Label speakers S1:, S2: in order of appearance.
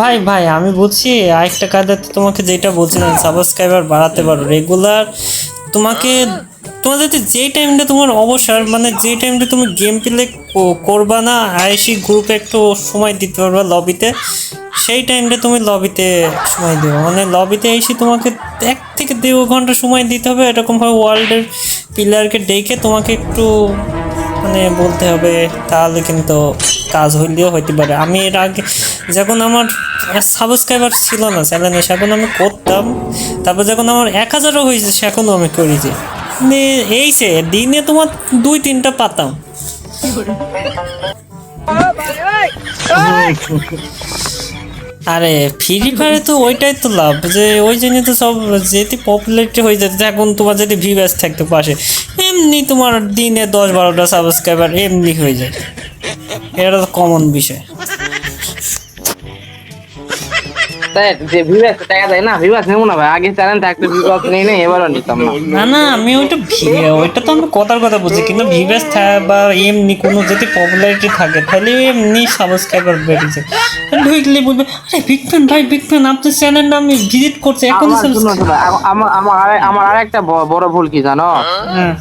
S1: ভাই ভাই, আমি বলছি, আরেকটা কায়দাতে তোমাকে যেটা বলছিলাম সাবস্ক্রাইবার বাড়াতে পারো। রেগুলার তোমাকে, তোমাদের যে টাইমটা তোমার অবসর মানে যে টাইমটা তুমি গেম প্লে করবা না আইসি গ্রুপে একটু সময় দিতে পারবা লবিতে সেই টাইমটা তুমি লবিতে সময় দিও। মানে লবিতে এসে তোমাকে এক থেকে দেড় ঘণ্টা সময় দিতে হবে, এরকমভাবে ওয়ার্ল্ডের প্লেয়ারকে ডেকে তোমাকে একটু মানে বলতে হবে, তাহলে কিন্তু কাজ হইলেও হইতে পারে। আমি এর আগে যখন আমার সাবস্ক্রাইবার ছিল না চ্যানেলে সেখন আমি করতাম। তারপর যখন আমার এক হাজারও হয়েছে সেখনও আমি করেছি। এই সে দিনে তোমার দুই তিনটা পাতাম। আরে ফ্রি ফায়ারে তো ওইটাই তো লাভ, যে ওই জন্য তো সব যেতে পপুলারিটি হয়ে যেতে এখন তোমার যদি ভিউয়ার্স থাকতে পাশে, এমনি তোমার দিনে দশ বারোটা সাবস্ক্রাইবার এমনি হয়ে যায়। এটা তো কমন বিষয়
S2: যে ভিউয়ার্স টাকা দেয় না ভিউয়ার্স নেব না ভাই। আগে চ্যানেল থাকতে ভিউয়ার্স নেই না এবারও নিতাম না।
S1: না না আমি ওইটা ওইটা তো আমি কথার কথা বলছি কিন্তু বা এমনি কোনো যদি পপুলারিটি থাকে তাহলে এমনি সাবস্ক্রাইবার বেড়েছে। ঢুকলে বলবে আরে বিগ ফ্যান ভাই বিগ ফ্যান আপনার চ্যানেলটা আমি ভিজিট করছি এখন
S2: আমার আমার আর একটা বড় ভুল কি জানো?
S1: হ্যাঁ।